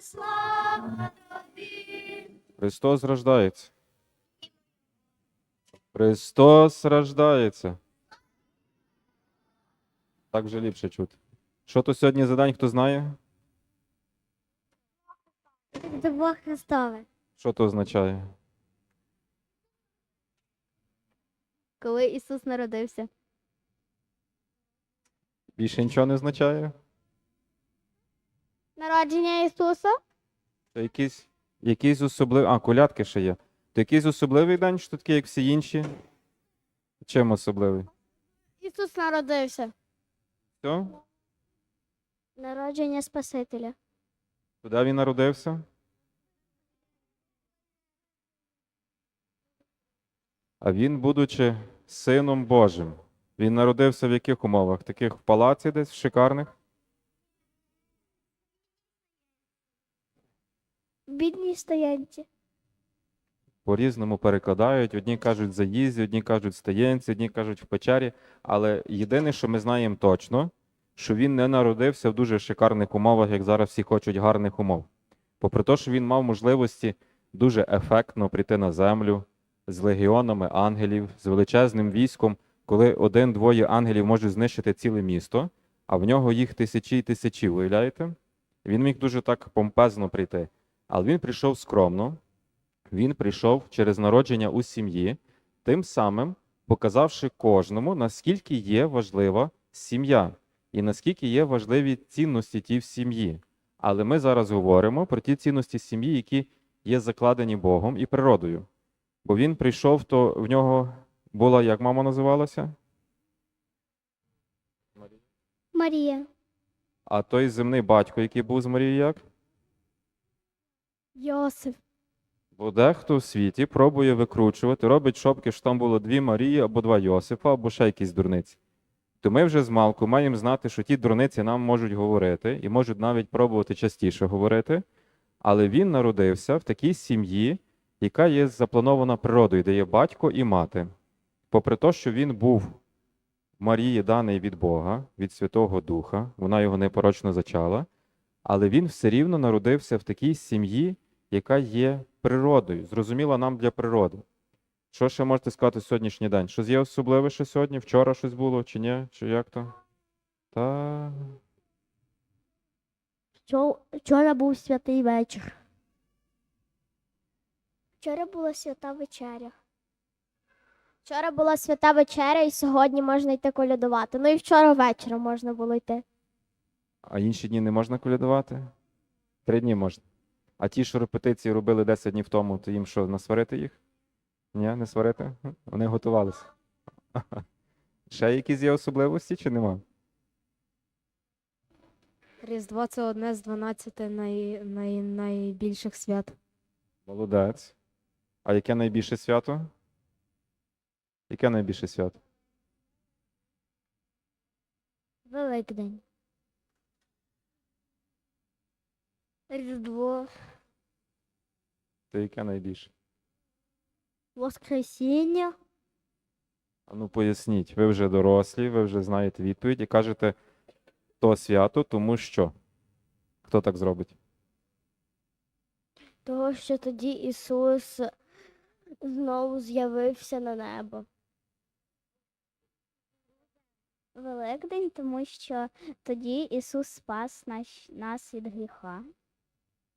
слава тобі. Христос рождається. Христос рождається. Так вже ліпше чути. Що то сьогодні за день, хто знає? Різдво Христове. Що то означає? Коли Ісус народився. Більше нічого не означає? Народження Ісуса? То якийсь, якийсь особливий. А, колядки ще є. То якийсь особливий день, що такий, як всі інші? Чим особливий? Ісус народився. Все? Народження Спасителя. Куди він народився? А він, будучи сином Божим, він народився в яких умовах? Таких в палаці десь, в шикарних? Бідній стоянці. По-різному перекладають. Одні кажуть заїзді, одні кажуть в стоянці, одні кажуть в печері. Але єдине, що ми знаємо точно, що він не народився в дуже шикарних умовах, як зараз всі хочуть гарних умов. Попри те, що він мав можливості дуже ефектно прийти на землю з легіонами ангелів, з величезним військом, коли один-двоє ангелів можуть знищити ціле місто, а в нього їх тисячі і тисячі, уявляєте? Він міг дуже так помпезно прийти. Але він прийшов скромно, він прийшов через народження у сім'ї, тим самим показавши кожному, наскільки є важлива сім'я і наскільки є важливі цінності ті в сім'ї. Але ми зараз говоримо про ті цінності сім'ї, які є закладені Богом і природою. Бо він прийшов, то в нього була, як мама називалася? Марія. А той земний батько, який був з Марією, як? Йосиф. Бо дехто в світі пробує викручувати, робить шопки, що там було дві Марії або два Йосифа, або ще якісь дурниці. То ми вже з малку маємо знати, що ті дурниці нам можуть говорити і можуть навіть пробувати частіше говорити. Але він народився в такій сім'ї, яка є запланована природою, де є батько і мати. Попри те, що він був Марії даний від Бога, від Святого Духа, вона його непорочно зачала, але він все рівно народився в такій сім'ї, яка є природою, зрозуміла нам для природи. Що ще можете сказати сьогоднішній день? Щось є особливе ще сьогодні? Вчора щось було, чи ні? Чи як то? Та Вчора був святий вечір. Вчора була свята вечеря. Вчора була свята вечеря, і сьогодні можна йти колядувати. Ну і вчора вечором можна було йти. А інші дні не можна колядувати? Три дні можна. А ті, що репетиції робили 10 днів тому, то їм що, насварити їх? Ні, не сварити? Вони готувалися. Ще якісь є особливості чи нема? Різдво це одне з 12 най, най, найбільших свят. Молодець. А яке найбільше свято? Яке найбільше свято? Великдень. Різдво. То яке найбільше? Воскресіння. А ну поясніть, ви вже дорослі, ви вже знаєте відповідь і кажете то свято, тому що. Хто так зробить? Того, що тоді Ісус знову з'явився на небо. Великдень, тому що тоді Ісус спас наш, нас від гріха.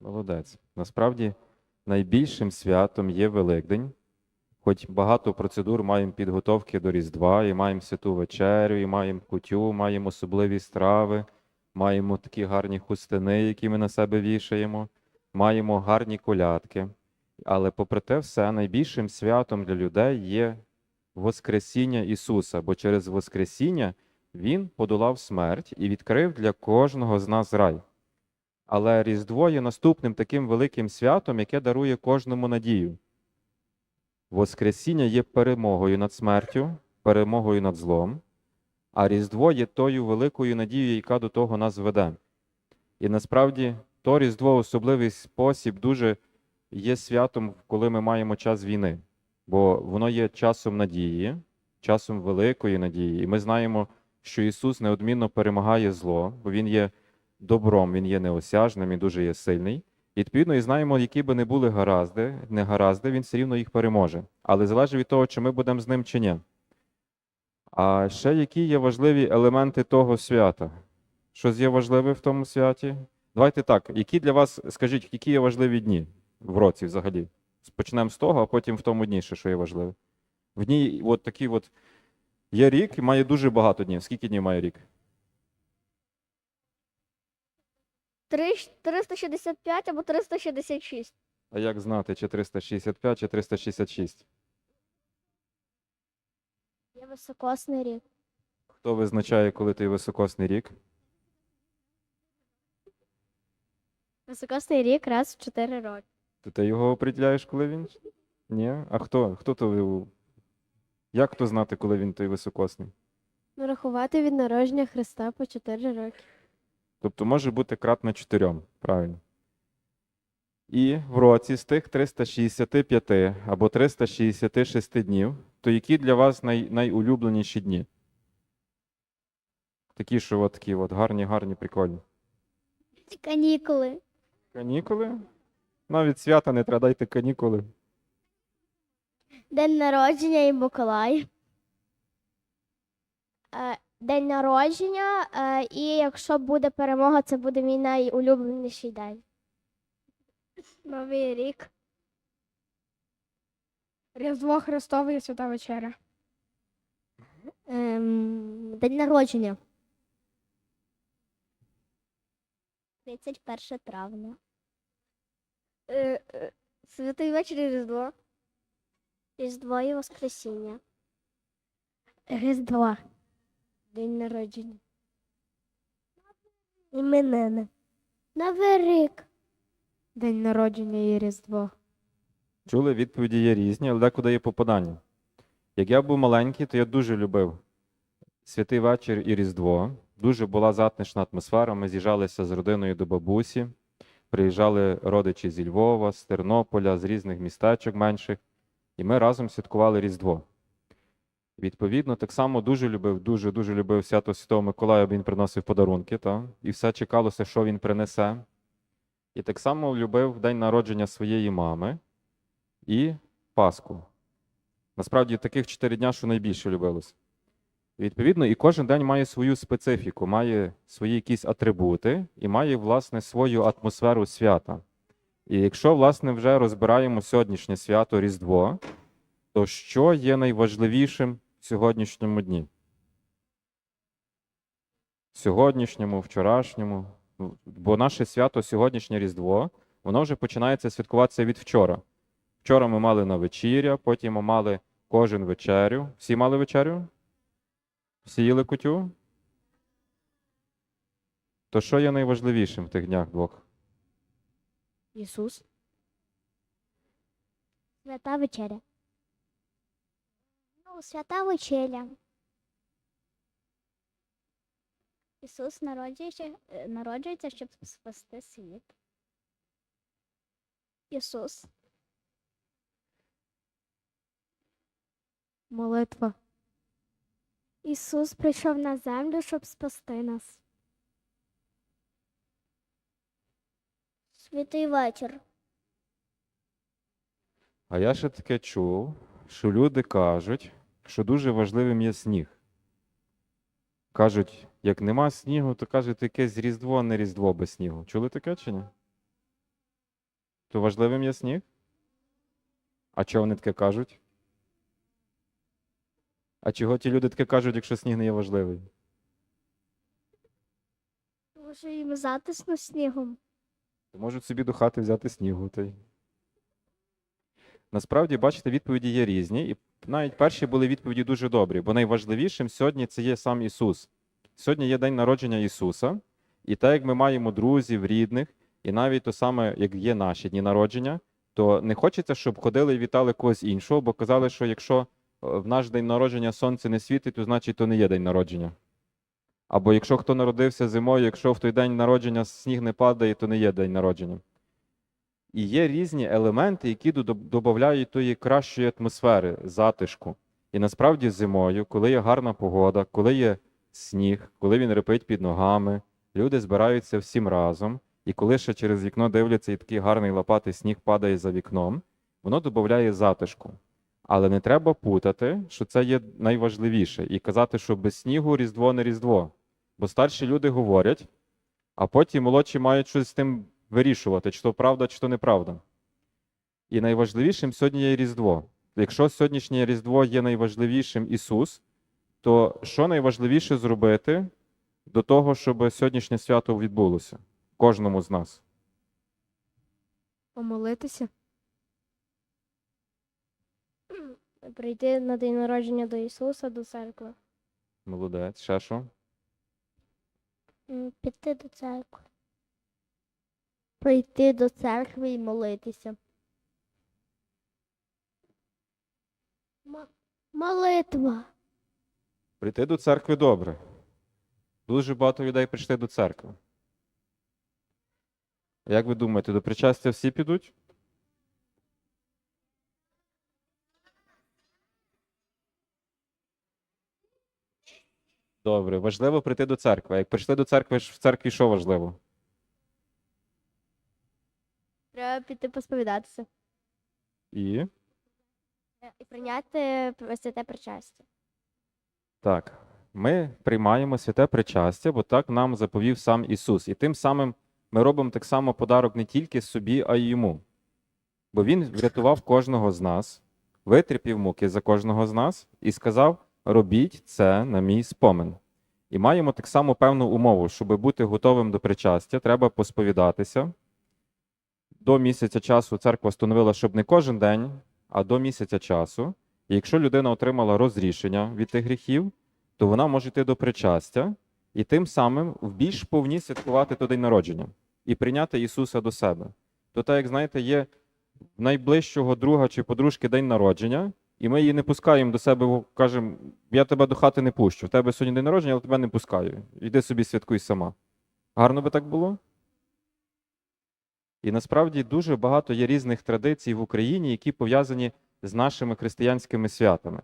Молодець. Насправді найбільшим святом є Великдень. Хоч багато процедур маємо підготовки до Різдва, і маємо святу вечерю, і маємо кутю, маємо особливі страви, маємо такі гарні хустини, які ми на себе вішаємо, маємо гарні колядки. Але попри те все, найбільшим святом для людей є Воскресіння Ісуса, бо через Воскресіння Він подолав смерть і відкрив для кожного з нас рай. Але Різдво є наступним таким великим святом, яке дарує кожному надію. Воскресіння є перемогою над смертю, перемогою над злом, а Різдво є тою великою надією, яка до того нас веде. І насправді то Різдво особливий спосіб дуже є святом, коли ми маємо час війни, бо воно є часом надії, часом великої надії. І ми знаємо, що Ісус неодмінно перемагає зло, бо Він є добром, він є неосяжним, він дуже є сильний. І відповідно, і знаємо, які би не були гаразди, негаразди, він все рівно їх переможе. Але залежить від того, чи ми будемо з ним чи ні. А ще які є важливі елементи того свята? Щось є важливе в тому святі? Давайте так, які для вас, скажіть, які є важливі дні в році взагалі? Почнемо з того, а потім в тому дні ще що є важливе. В дні, от такі от є рік і має дуже багато днів. Скільки днів має рік? 365 або 366. А як знати, чи 365, чи 366? Є високосний рік. Хто визначає, коли той високосний рік? Високосний рік раз в 4 роки. То ти його определяєш, коли він? Ні? А хто? Хто то ви- Як хто знати, коли він той високосний? Ну, рахувати від народження Христа по 4 роки. Тобто може бути кратно 4, правильно. І в році з тих 365 або 366 днів, то які для вас най, найулюбленіші дні? Такі, що от такі от гарні, гарні, прикольні. Канікули. Канікули? Навіть свята не треба дайте канікули. День народження і Миколай. Е, День народження, е, і якщо буде перемога, це буде мій найулюбленіший день. Новий рік. Різдво Христове і Свята Вечеря. Ем, день народження. 31 травня. Е, Святий вечір і Різдво. Різдво і Воскресіння. Різдво. День народження. Іменини. Новий рік. День народження і Різдво. Чули, відповіді є різні, але декуди є попадання. Як я був маленький, то я дуже любив святий вечір і Різдво. Дуже була затишна атмосфера. Ми з'їжджалися з родиною до бабусі. Приїжджали родичі зі Львова, з Тернополя, з різних містечок менших, і ми разом святкували Різдво. Відповідно, так само дуже любив, дуже дуже любив свято Святого Миколая, він приносив подарунки, та? і все чекалося, що він принесе. І так само любив день народження своєї мами і Пасху. Насправді таких чотири дня, що найбільше любилось. Відповідно, і кожен день має свою специфіку, має свої якісь атрибути і має, власне, свою атмосферу свята. І якщо, власне, вже розбираємо сьогоднішнє свято Різдво, то що є найважливішим сьогоднішньому дні? Сьогоднішньому, вчорашньому. Бо наше свято сьогоднішнє Різдво, воно вже починається святкуватися від вчора. Вчора ми мали на вечіря, потім ми мали кожен вечерю. Всі мали вечерю? Всі їли кутю? То що є найважливішим в тих днях двох? Ісус. Свята вечеря. Ну, свята вечеря. Ісус народжується, е, народжується, щоб спасти світ. Ісус. Молитва. Ісус прийшов на землю, щоб спасти нас. Святий вечір. А я ще таке чув, що люди кажуть, що дуже важливим є сніг. Кажуть, як нема снігу, то кажуть, якесь різдво, а не різдво без снігу. Чули таке чи ні? То важливим є сніг? А чого вони таке кажуть? А чого ті люди таке кажуть, якщо сніг не є важливий? Тому що їм затишно снігом. То можуть собі до хати взяти снігу. Та й. Насправді, бачите, відповіді є різні, і навіть перші були відповіді дуже добрі, бо найважливішим сьогодні це є сам Ісус. Сьогодні є день народження Ісуса, і так як ми маємо друзів, рідних, і навіть то саме, як є наші дні народження, то не хочеться, щоб ходили і вітали когось іншого, бо казали, що якщо е, в наш день народження сонце не світить, то значить то не є день народження. Або якщо хто народився зимою, якщо в той день народження сніг не падає, то не є день народження. І є різні елементи, які додають тої кращої атмосфери, затишку. І насправді зимою, коли є гарна погода, коли є сніг, коли він репить під ногами, Люди збираються всім разом, і коли ще через вікно дивляться, і такий гарний лопатий сніг падає за вікном, воно додає затишку. Але не треба путати, що це є найважливіше, і казати, що без снігу Різдво не Різдво. Бо старші люди говорять, а потім молодші мають щось з тим вирішувати, чи то правда, чи то неправда. І найважливішим сьогодні є Різдво. Якщо сьогоднішнє Різдво є найважливішим Ісус, то що найважливіше зробити до того, щоб сьогоднішнє свято відбулося кожному з нас? Помолитися. Прийти на день народження до Ісуса, до церкви. Молодець, ще що? Піти до церкви. Прийти до церкви і молитися. Молитва. Прийти до церкви добре. Дуже багато людей прийшли до церкви. Як ви думаєте, до причастя всі підуть? Добре, важливо прийти до церкви. Як прийшли до церкви, в церкві що важливо? Треба піти посповідатися. І І прийняти святе причастя. так, ми приймаємо святе причастя, бо так нам заповів сам Ісус. І тим самим ми робимо так само подарок не тільки собі, а й йому. Бо Він врятував кожного з нас, витерпів муки за кожного з нас і сказав: робіть це на мій спомин. І маємо так само певну умову, щоб бути готовим до причастя, треба посповідатися. До місяця часу церква встановила, щоб не кожен день, а до місяця часу. І якщо людина отримала розрішення від тих гріхів, то вона може йти до причастя і тим самим в більш повні святкувати той день народження і прийняти Ісуса до себе. То так, як знаєте, є в найближчого друга чи подружки день народження, і ми її не пускаємо до себе, кажемо, я тебе до хати не пущу. В тебе сьогодні день народження, але тебе не пускаю. Іди собі святкуй сама. Гарно би так було? І насправді дуже багато є різних традицій в Україні, які пов'язані з нашими християнськими святами.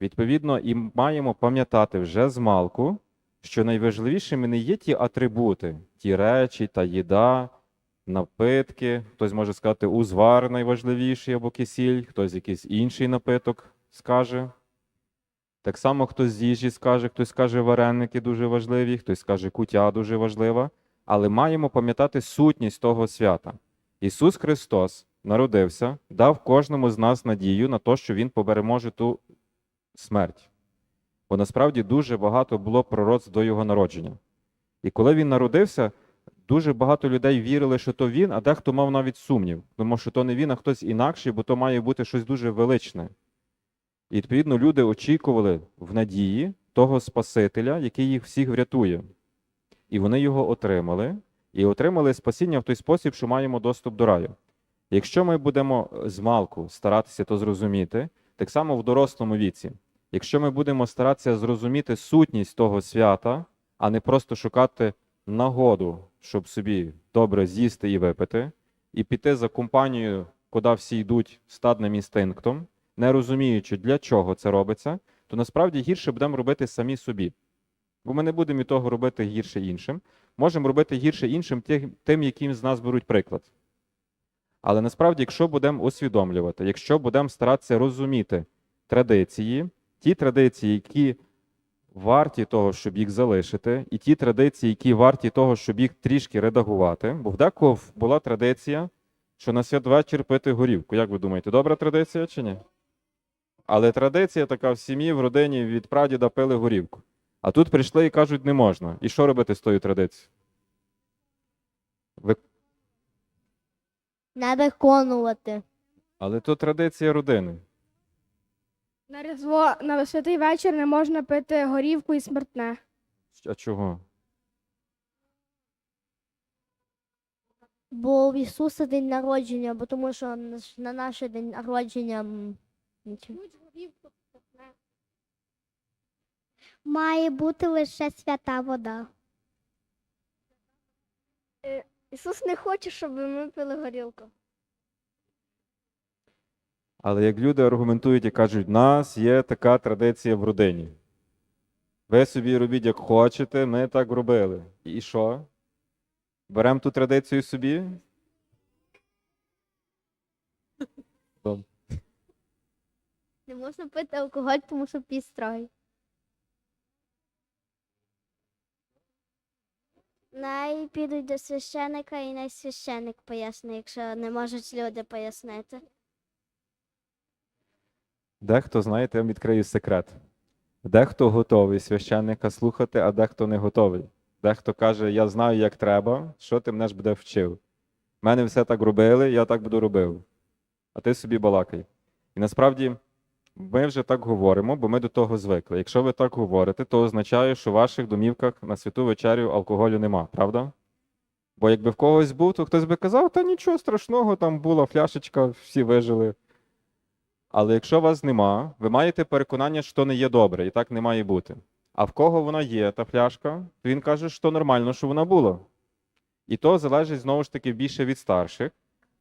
Відповідно, і маємо пам'ятати вже з малку, що найважливішими не є ті атрибути, ті речі та їда, напитки. Хтось може сказати узвар найважливіший або кисіль, хтось якийсь інший напиток скаже. Так само хтось з їжі скаже, хтось скаже вареники дуже важливі, хтось скаже кутя дуже важлива. Але маємо пам'ятати сутність того свята. Ісус Христос народився, дав кожному з нас надію на те, що Він побереможе ту смерть. Бо насправді дуже багато було пророцтв до Його народження. І коли він народився, дуже багато людей вірили, що то він, а дехто мав навіть сумнів, тому що то не він, а хтось інакший, бо то має бути щось дуже величне. І відповідно люди очікували в надії того Спасителя, який їх всіх врятує. І вони його отримали, і отримали спасіння в той спосіб, що маємо доступ до раю. Якщо ми будемо з малку старатися то зрозуміти, так само в дорослому віці, якщо ми будемо старатися зрозуміти сутність того свята, а не просто шукати нагоду, щоб собі добре з'їсти і випити, і піти за компанією, куди всі йдуть стадним інстинктом, не розуміючи, для чого це робиться, то насправді гірше будемо робити самі собі. Бо ми не будемо того робити гірше іншим. Можемо робити гірше іншим тим, тим, яким з нас беруть приклад. Але насправді, якщо будемо усвідомлювати, якщо будемо старатися розуміти традиції, ті традиції, які варті того, щоб їх залишити, і ті традиції, які варті того, щоб їх трішки редагувати, бо в декого була традиція, що на святвечір пити горівку. Як ви думаєте, добра традиція чи ні? Але традиція така в сім'ї, в родині від прадіда пили горівку. А тут прийшли і кажуть, не можна. І що робити з тою традицією? Ви... Не виконувати. Але то традиція родини. На Різдво на святий вечір не можна пити горівку і смертне. А чого? Бо в Ісуса день народження, бо тому що на наш день народження. Має бути лише свята вода. Ісус не хоче, щоб ми пили горілку. Але як люди аргументують і кажуть, в нас є така традиція в родині. Ви собі робіть як хочете, ми так робили. І що? Беремо ту традицію собі? Не можна пити алкоголь, тому що піс Най підуть до священика і най священик пояснить, якщо не можуть люди пояснити. Дехто, знаєте, я вам відкрию секрет. Дехто готовий священника слухати, а дехто не готовий. Дехто каже, я знаю, як треба, що ти мене ж буде вчив. Мене все так робили, я так буду робив. А ти собі балакай. І насправді ми вже так говоримо, бо ми до того звикли. Якщо ви так говорите, то означає, що в ваших домівках на святу вечерю алкоголю нема, правда? Бо якби в когось був, то хтось би казав, та нічого страшного, там була фляшечка, всі вижили. Але якщо вас нема, ви маєте переконання, що не є добре, і так не має бути. А в кого вона є, та фляшка, то він каже, що нормально, що вона була. І то залежить знову ж таки більше від старших,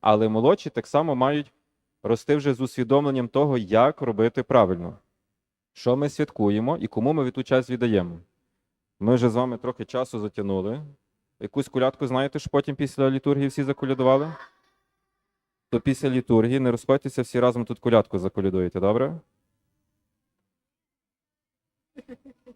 але молодші так само мають рости вже з усвідомленням того, як робити правильно, що ми святкуємо і кому ми від ту час віддаємо. Ми вже з вами трохи часу затягнули. Якусь колядку, знаєте, що потім після літургії всі заколядували? То після літургії не розходьтеся, всі разом тут колядку заколядуєте, добре?